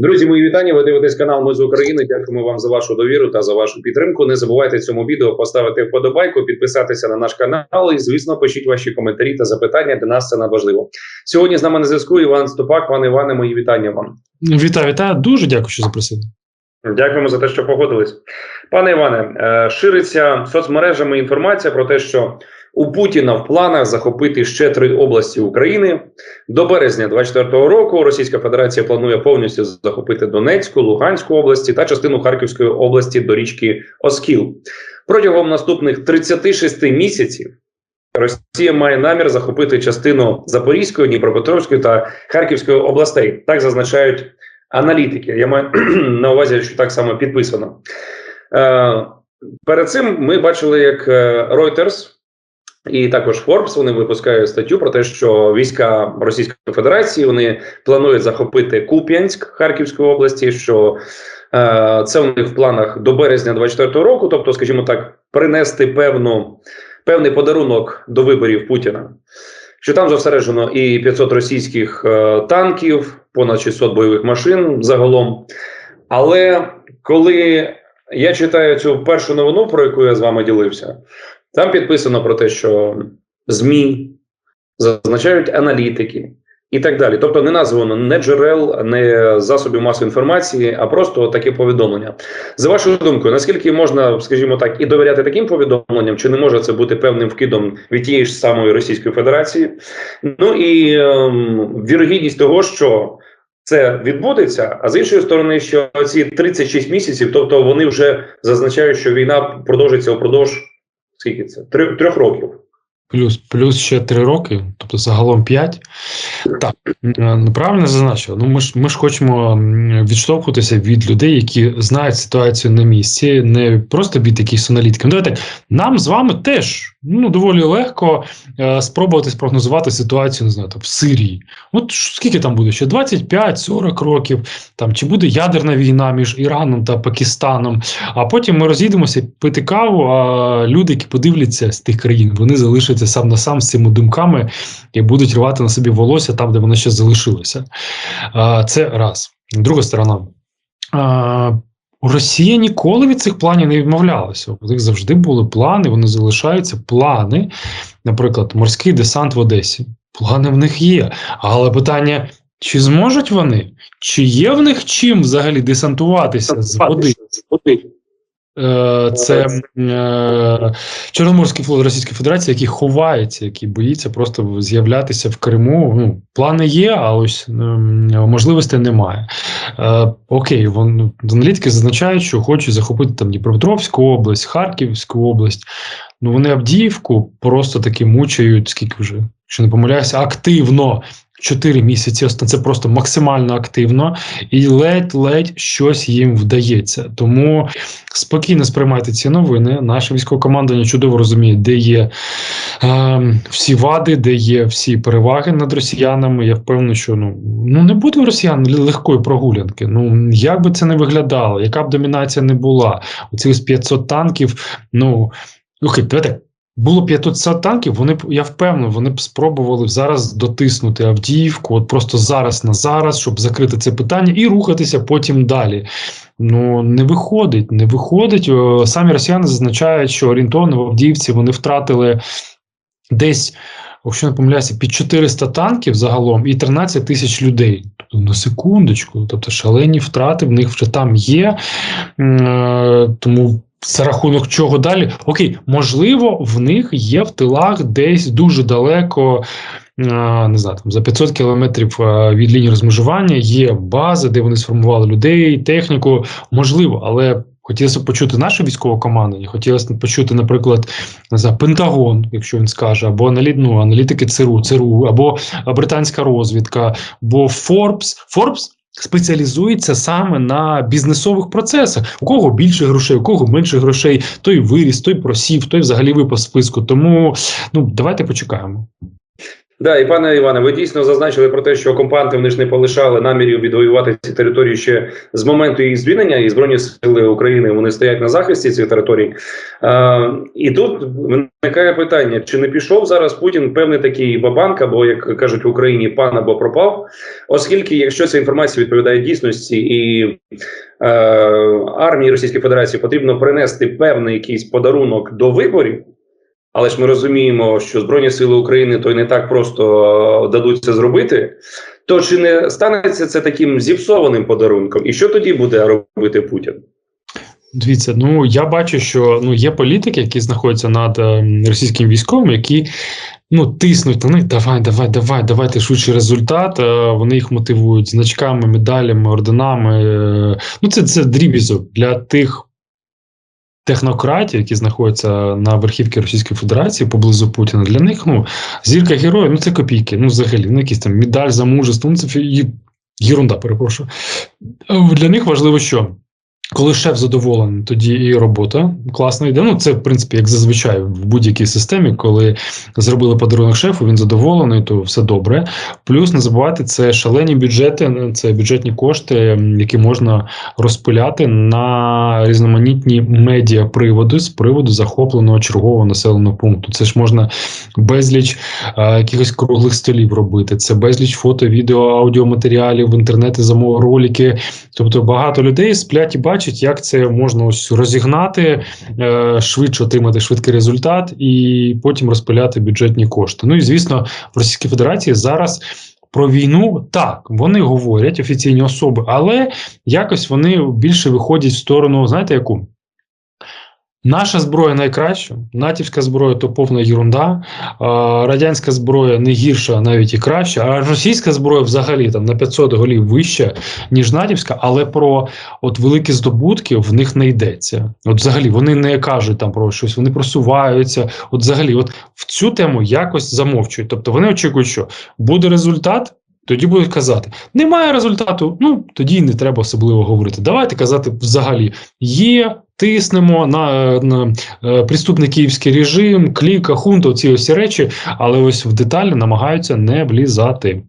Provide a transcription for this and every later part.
Друзі, мої вітання. Ви дивитесь канал Ми з України. Дякуємо вам за вашу довіру та за вашу підтримку. Не забувайте цьому відео поставити вподобайку, підписатися на наш канал і, звісно, пишіть ваші коментарі та запитання. Для нас це надважливо. Сьогодні з нами на зв'язку Іван Стопак. Пане Іване, мої вітання вам. Вітаю, вітаю. Дуже дякую, що запросили. Дякуємо за те, що погодились. Пане Іване, е, шириться соцмережами інформація про те, що у Путіна в планах захопити ще три області України. До березня 2024 року Російська Федерація планує повністю захопити Донецьку, Луганську області та частину Харківської області до річки Оскіл. Протягом наступних 36 місяців Росія має намір захопити частину Запорізької, Дніпропетровської та Харківської областей. Так зазначають аналітики. Я маю на увазі, що так само підписано. Е, перед цим ми бачили, як е, Reuters і також Forbes вони випускають статтю про те, що війська Російської Федерації вони планують захопити Куп'янськ Харківської області. Що е, це у них в планах до березня 2024 року, тобто, скажімо так, принести певну певний подарунок до виборів Путіна. Що там зосереджено і 500 російських е, танків, понад 600 бойових машин загалом. Але коли я читаю цю першу новину, про яку я з вами ділився, там підписано про те, що ЗМІ зазначають аналітики і так далі. Тобто не названо не джерел, не засобів масової інформації, а просто таке повідомлення. За вашою думкою, наскільки можна, скажімо так, і довіряти таким повідомленням, чи не може це бути певним вкидом від тієї ж самої Російської Федерації? Ну і ем, вірогідність того, що це відбудеться, а з іншої сторони, що ці 36 місяців, тобто вони вже зазначають, що війна продовжиться упродовж скільки це? Три, трьох років. Плюс плюс ще три роки, тобто загалом п'ять. Так, е, правильно зазначив. Ну ми ж ми ж хочемо відштовхуватися від людей, які знають ситуацію на місці, не просто бути якісь аналітиками. Ну, Давайте нам з вами теж ну доволі легко е, спробувати спрогнозувати ситуацію, не знаю, там, в Сирії. От скільки там буде? Ще 25-40 років, там чи буде ядерна війна між Іраном та Пакистаном. А потім ми розійдемося пити каву. А люди, які подивляться з тих країн, вони залишаться сам на сам з цими думками і будуть рвати на собі волосся там, де воно ще залишилося. А, Це раз. Друга сторона. Росія ніколи від цих планів не відмовлялася. У них завжди були плани, вони залишаються плани, наприклад, морський десант в Одесі. Плани в них є. Але питання: чи зможуть вони? Чи є в них чим взагалі десантуватися з води? Це е, Чорноморський флот Російської Федерації, який ховається, який боїться просто з'являтися в Криму. Ну, Плани є, а ось е, можливостей немає. Е, Окей, вон, аналітики зазначають, що хочуть захопити там Дніпропетровську область, Харківську область. Ну вони Авдіївку просто таки мучають, скільки вже, якщо не помиляюся, активно 4 місяці. Це просто максимально активно, і ледь-ледь щось їм вдається. Тому спокійно сприймайте ці новини. Наше військове командування чудово розуміє, де є е, всі вади, де є всі переваги над росіянами. Я впевнений, що ну ну не буде у росіян легкої прогулянки. Ну як би це не виглядало, яка б домінація не була, оці 500 танків. Ну окей, давайте було 500 танків. Вони я впевнений, вони б спробували зараз дотиснути Авдіївку, от просто зараз на зараз, щоб закрити це питання і рухатися потім далі. Ну не виходить, не виходить. Самі росіяни зазначають, що орієнтовно в Авдіївці вони втратили десь. Якщо не помиляюся, під 400 танків загалом і 13 тисяч людей. Тобто на секундочку, тобто шалені втрати в них вже там є. Е, тому за рахунок чого далі? Окей, можливо, в них є в тилах десь дуже далеко. Не знаю, там за 500 кілометрів від лінії розмежування є бази, де вони сформували людей, техніку. Можливо, але хотілося б почути наше військове командування. Хотілося б почути, наприклад, знаю, Пентагон, якщо він скаже, або ну, аналітики ЦРУ, ЦРУ, або британська розвідка, або Forbes. Forbes спеціалізується саме на бізнесових процесах. У кого більше грошей, у кого менше грошей, той виріс, той просів, той взагалі випав списку. Тому ну давайте почекаємо. Да, і пане Іване, ви дійсно зазначили про те, що окупанти вони ж не полишали намірів відвоювати ці території ще з моменту їх звільнення, і збройні сили України вони стоять на захисті цих територій. Е, і тут виникає питання: чи не пішов зараз Путін певний такий бабанк, або як кажуть в Україні, пан або пропав, оскільки, якщо ця інформація відповідає дійсності і е, армії Російської Федерації потрібно принести певний якийсь подарунок до виборів. Але ж ми розуміємо, що Збройні Сили України то й не так просто е, дадуть це зробити. То чи не станеться це таким зіпсованим подарунком? І що тоді буде робити Путін? Дивіться, ну я бачу, що ну є політики, які знаходяться над е, російським військовим, які ну тиснуть на них. Давай, давай, давай, давайте швидший результат. Е, вони їх мотивують значками, медалями, орденами. Е, ну це, це дрібізок для тих. Технократів, які знаходяться на верхівці Російської Федерації поблизу Путіна, для них ну зірка героя, ну це копійки. Ну, взагалі, ну якісь там медаль за мужество, ну це фі- єрунда, перепрошую. Для них важливо, що коли шеф задоволений, тоді і робота класно йде. Ну, це, в принципі, як зазвичай в будь-якій системі, коли зробили подарунок шефу, він задоволений, то все добре. Плюс не забувайте, це шалені бюджети, це бюджетні кошти, які можна розпиляти на різноманітні медіаприводи з приводу захопленого чергового населеного пункту. Це ж можна безліч е, якихось круглих столів робити. Це безліч фото, відео, аудіоматеріалів, в інтернеті замов ролики. Тобто багато людей сплять і бачать, як це можна ось розігнати, е, швидше отримати швидкий результат і потім розпиляти бюджетні кошти. Ну і звісно, в Російській Федерації зараз. Про війну так вони говорять офіційні особи, але якось вони більше виходять в сторону, знаєте, яку? Наша зброя найкраща, натівська зброя то повна ерунда, радянська зброя не гірша, навіть і краща, а російська зброя взагалі там на 500 голів вища, ніж натівська, але про от великі здобутки в них не йдеться. От взагалі вони не кажуть там про щось, вони просуваються. От взагалі, от в цю тему якось замовчують. Тобто вони очікують, що буде результат. Тоді будуть казати, немає результату. Ну тоді не треба особливо говорити. Давайте казати взагалі є, тиснемо на, на е, приступний київський режим, кліка, хунта, ці усі речі, але ось в деталі намагаються не влізати.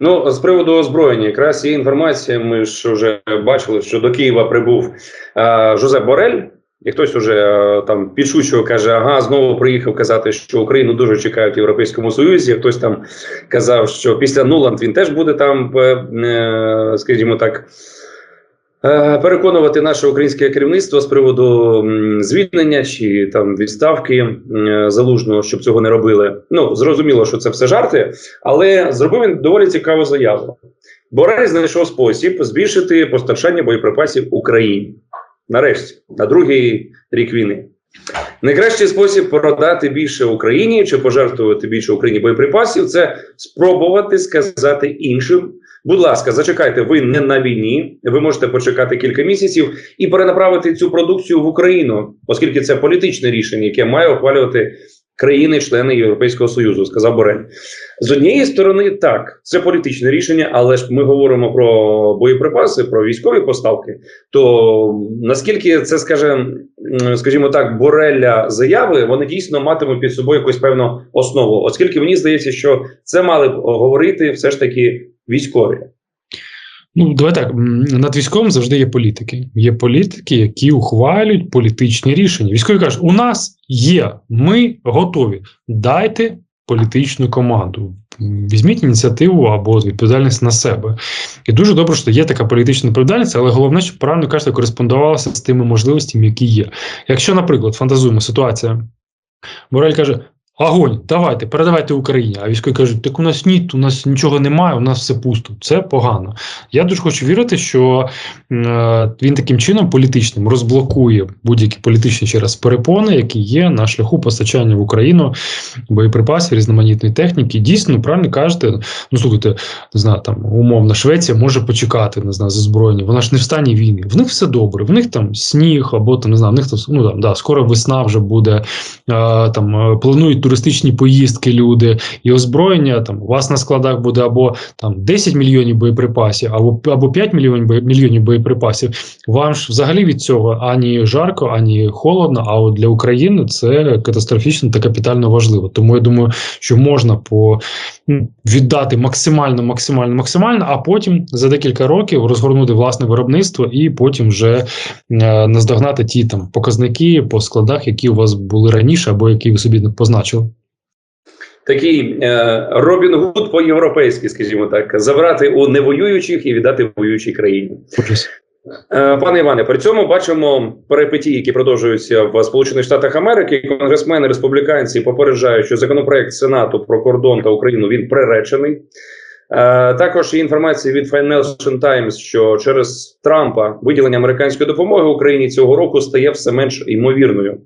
Ну, з приводу озброєння, якраз є інформація. Ми ж вже бачили, що до Києва прибув е, Жозеп Борель, і хтось уже е, там підшучував, каже: ага, знову приїхав казати, що Україну дуже чекають в Європейському Союзі. Хтось там казав, що після Нуланд він теж буде там, е, е, скажімо так. Переконувати наше українське керівництво з приводу звільнення чи там відставки залужного, щоб цього не робили. Ну зрозуміло, що це все жарти, але зробив він доволі цікаву заяву. Борель знайшов спосіб збільшити постачання боєприпасів Україні. Нарешті, на другий рік війни. Найкращий спосіб продати більше Україні чи пожертвувати більше Україні боєприпасів це спробувати сказати іншим. Будь ласка, зачекайте, ви не на війні. Ви можете почекати кілька місяців і перенаправити цю продукцію в Україну, оскільки це політичне рішення, яке має ухвалювати країни-члени Європейського Союзу, сказав Борель. З однієї сторони, так, це політичне рішення, але ж ми говоримо про боєприпаси, про військові поставки. То наскільки це скаже, скажімо так, Борелля заяви, вони дійсно матимуть під собою якусь певну основу, оскільки мені здається, що це мали б говорити все ж таки військові. Ну, давай так. Над військовим завжди є політики. Є політики, які ухвалюють політичні рішення. Військові кажуть, у нас є, ми готові. Дайте політичну команду. Візьміть ініціативу або відповідальність на себе. І дуже добре, що є така політична відповідальність, але головне, щоб правильно кажете, кореспондувалося з тими можливостями, які є. Якщо, наприклад, фантазуємо ситуація, Борель каже: Огонь, давайте, передавайте Україні. А військові кажуть, так у нас ні, у нас нічого немає, у нас все пусто. Це погано. Я дуже хочу вірити, що е, він таким чином політичним розблокує будь-які політичні через перепони, які є на шляху постачання в Україну боєприпасів, різноманітної техніки. Дійсно, правильно кажете. Ну слухайте, не знаю, там умовно Швеція може почекати, не знаю, з озброєння. Вона ж не в стані війни. В них все добре. В них там сніг, або там не знаю, в них там ну там да, скоро весна вже буде. Е, там планують туристичні поїздки, люди і озброєння. Там у вас на складах буде або там 10 мільйонів боєприпасів, або або 5 мільйонів мільйонів боєприпасів. Вам ж взагалі від цього ані жарко, ані холодно. А от для України це катастрофічно та капітально важливо. Тому я думаю, що можна по ну, віддати максимально, максимально, максимально, а потім за декілька років розгорнути власне виробництво і потім вже е, наздогнати ті там показники по складах, які у вас були раніше, або які ви собі позначили. Такий е, Робін Гуд по-європейськи, скажімо так, забрати у невоюючих і віддати воюючій країні. Е, Пане Іване, при цьому бачимо перипетії, які продовжуються в Сполучених Штатах Америки. Конгресмени республіканці попереджають, що законопроект Сенату про кордон та Україну він приречений. Е, також є інформація від Financial Times, що через Трампа виділення американської допомоги Україні цього року стає все менш ймовірною.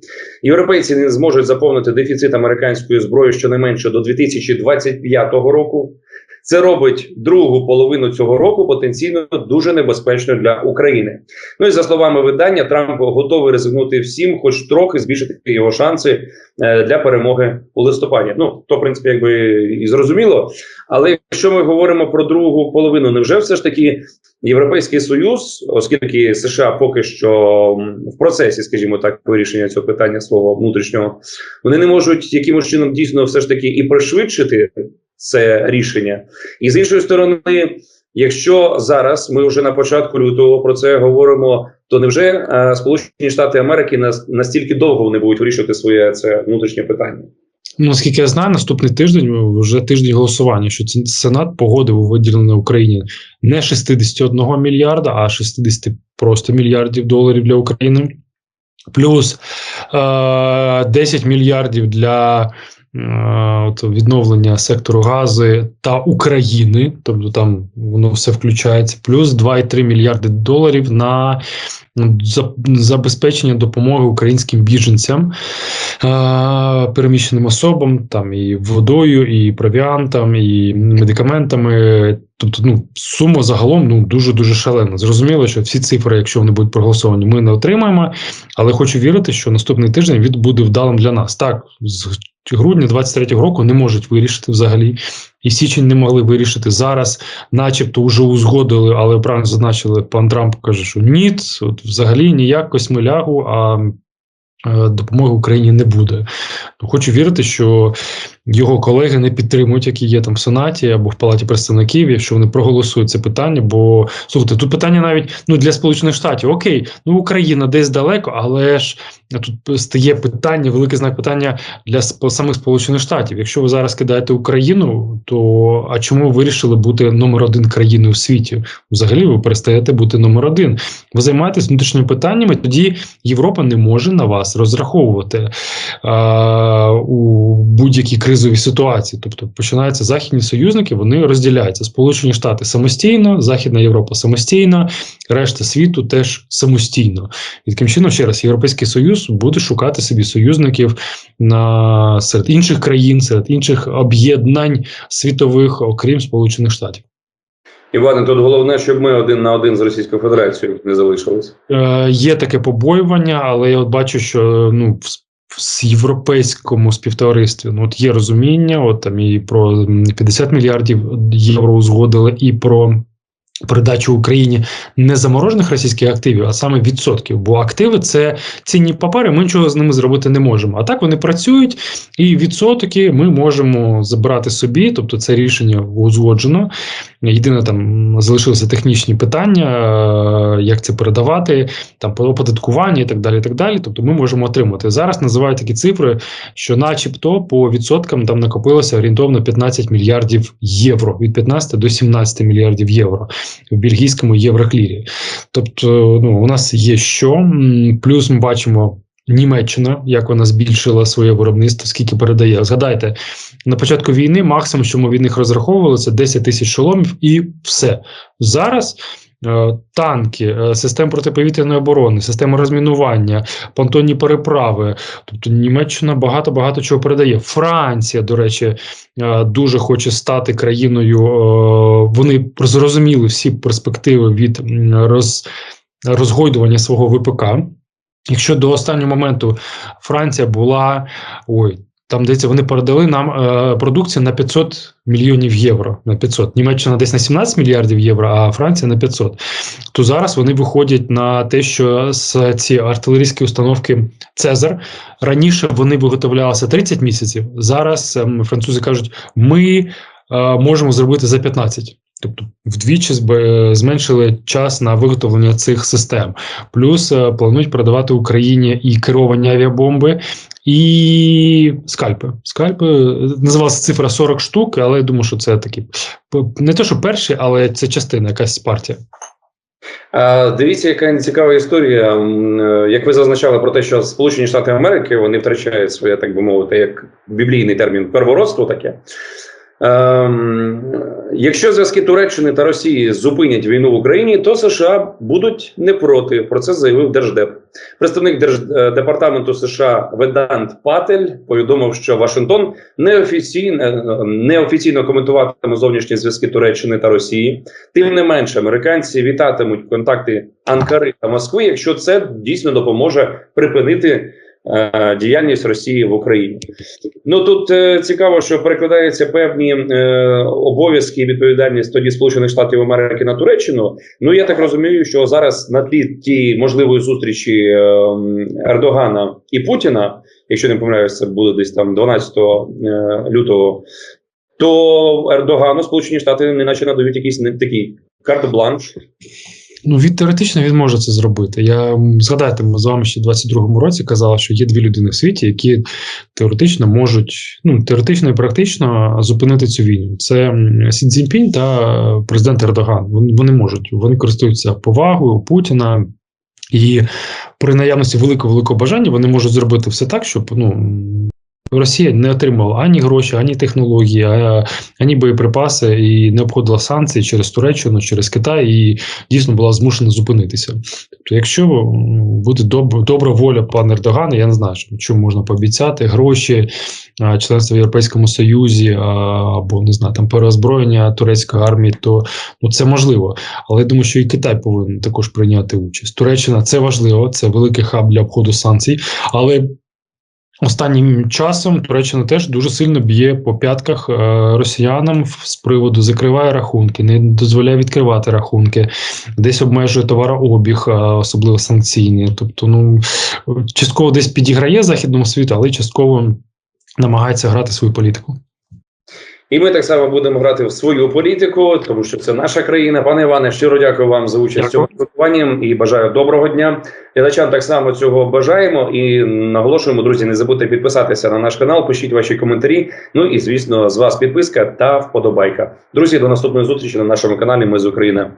Європейці не зможуть заповнити дефіцит американської зброї щонайменше до 2025 року. Це робить другу половину цього року потенційно дуже небезпечною для України. Ну і за словами видання, Трамп готовий ризикнути всім, хоч трохи збільшити його шанси е, для перемоги у листопаді. Ну то в принципі, якби і зрозуміло. Але якщо ми говоримо про другу половину, невже все ж таки Європейський Союз, оскільки США поки що в процесі, скажімо так, вирішення цього питання свого внутрішнього, вони не можуть якимось чином дійсно все ж таки і пришвидшити це рішення. І з іншої сторони, якщо зараз ми вже на початку лютого про це говоримо, то невже е, Сполучені Штати Америки нас настільки довго вони будуть вирішувати своє це внутрішнє питання? Ну, наскільки я знаю, наступний тиждень вже тиждень голосування, що Сенат погодив у виділення Україні не 61 мільярда, а 60 просто мільярдів доларів для України, плюс е, 10 мільярдів для е, от, відновлення сектору гази та України, тобто там воно все включається, плюс 2,3 мільярди доларів на забезпечення допомоги українським біженцям, е, переміщеним особам, там і водою, і провіантом, і медикаментами. Тобто, ну сума загалом ну дуже дуже шалена. Зрозуміло, що всі цифри, якщо вони будуть проголосовані, ми не отримаємо. Але хочу вірити, що наступний тиждень він буде вдалим для нас. Так, з грудня 23-го року не можуть вирішити взагалі, і січень не могли вирішити зараз, начебто вже узгодили, але правильно зазначили, пан Трамп каже, що ні, от взагалі ніяк космилягу, а допомоги Україні не буде. Ну, Хочу вірити, що його колеги не підтримують, які є там в Сенаті або в Палаті представників, якщо вони проголосують це питання. Бо слухайте, тут питання навіть ну для Сполучених Штатів. Окей, ну Україна десь далеко, але ж тут стає питання, великий знак питання для самих Сполучених Штатів. Якщо ви зараз кидаєте Україну, то а чому ви вирішили бути номер один країною в світі? Взагалі ви перестаєте бути номер один. Ви займаєтесь внутрішніми питаннями, тоді Європа не може на вас розраховувати а, у будь-якій кризовій ситуації. Тобто починаються західні союзники, вони розділяються. Сполучені Штати самостійно, Західна Європа самостійно, решта світу теж самостійно. І таким чином, ще раз, Європейський Союз буде шукати собі союзників на серед інших країн, серед інших об'єднань світових, окрім Сполучених Штатів. Іване, тут головне, щоб ми один на один з Російською Федерацією не залишились. Е, є таке побоювання, але я от бачу, що ну в, європейському співтоваристві ну, от є розуміння, от там і про м, 50 мільярдів євро узгодили, і про передачу Україні не заморожених російських активів, а саме відсотків. Бо активи це цінні папери, ми нічого з ними зробити не можемо. А так вони працюють, і відсотки ми можемо забрати собі, тобто це рішення узгоджено. Єдине там залишилися технічні питання, е, як це передавати, там по оподаткування і так далі. і так далі. Тобто ми можемо отримати. Зараз називають такі цифри, що, начебто, по відсоткам там накопилося орієнтовно 15 мільярдів євро, від 15 до 17 мільярдів євро в бельгійському євроклірі. Тобто, ну у нас є що, плюс ми бачимо. Німеччина, як вона збільшила своє виробництво, скільки передає. Згадайте, на початку війни максимум, що ми від них розраховували, це 10 тисяч шоломів, і все. Зараз танки, е, систем протиповітряної оборони, система розмінування, понтонні переправи. Тобто Німеччина багато багато чого передає. Франція, до речі, е, дуже хоче стати країною. е, вони зрозуміли всі перспективи від роз, розгойдування свого ВПК. Якщо до останнього моменту Франція була ой. Там здається, вони передали нам е, продукцію на 500 мільйонів євро. На 500. Німеччина десь на 17 мільярдів євро, а Франція на 500. То зараз вони виходять на те, що з ці артилерійські установки Цезар раніше вони виготовлялися 30 місяців. Зараз ем, французи кажуть, ми е, можемо зробити за 15. Тобто вдвічі зменшили час на виготовлення цих систем. Плюс е, планують продавати Україні і керовані авіабомби, і скальпи. Скальпи називалася цифра 40 штук, але я думаю, що це такі не те, що перші, але це частина, якась партія. Дивіться, яка цікава історія. Е, Як ви зазначали про те, що Сполучені Штати Америки вони втрачають своє, так би мовити, як біблійний термін первородство таке. Ем, якщо зв'язки Туреччини та Росії зупинять війну в Україні, то США будуть не проти. Про це заявив Держдеп. Представник Держдепартаменту США Ведант Патель повідомив, що Вашингтон неофіційно неофіційно коментуватиме зовнішні зв'язки Туреччини та Росії. Тим не менше, американці вітатимуть контакти Анкари та Москви, якщо це дійсно допоможе припинити е, діяльність Росії в Україні. Ну тут е, цікаво, що перекладаються певні е, обов'язки і відповідальність тоді Сполучених Штатів Америки на Туреччину. Ну я так розумію, що зараз на тлі тієї можливої зустрічі Ердогана і Путіна, якщо не помиляюсь, це буде десь там 12 е, лютого. То Ердогану Сполучені Штати неначе надають якийсь такий карт-бланш. Ну, він теоретично він може це зробити. Я згадайте, ми з вами ще в 22-му році казали, що є дві людини в світі, які теоретично можуть, ну теоретично і практично зупинити цю війну. Це Сі Цзіньпінь та президент Ердоган. Вони, можуть, вони користуються повагою Путіна. І при наявності великого великого бажання вони можуть зробити все так, щоб ну Росія не отримала ані гроші, ані технології, ані боєприпаси і не обходила санкції через Туреччину, через Китай і дійсно була змушена зупинитися. Тобто, якщо буде доб- добра воля пана Ердогана, я не знаю, що можна пообіцяти гроші, членство в Європейському Союзі або не знаю, там переозброєння турецької армії, то ну це можливо. Але я думаю, що і Китай повинен також прийняти участь. Туреччина це важливо, це великий хаб для обходу санкцій, але. Останнім часом Туреччина теж дуже сильно б'є по п'ятках е, росіянам з приводу закриває рахунки, не дозволяє відкривати рахунки, десь обмежує товарообіг, е, особливо санкційний. Тобто, ну частково десь підіграє західному світу, але частково намагається грати свою політику. І ми так само будемо грати в свою політику, тому що це наша країна. Пане Іване, щиро дякую вам за участь в цьому спілкуванні і бажаю доброго дня. Глядачам так само цього бажаємо і наголошуємо, друзі, не забудьте підписатися на наш канал, пишіть ваші коментарі. Ну і звісно, з вас підписка та вподобайка. Друзі, до наступної зустрічі на нашому каналі. Ми з України.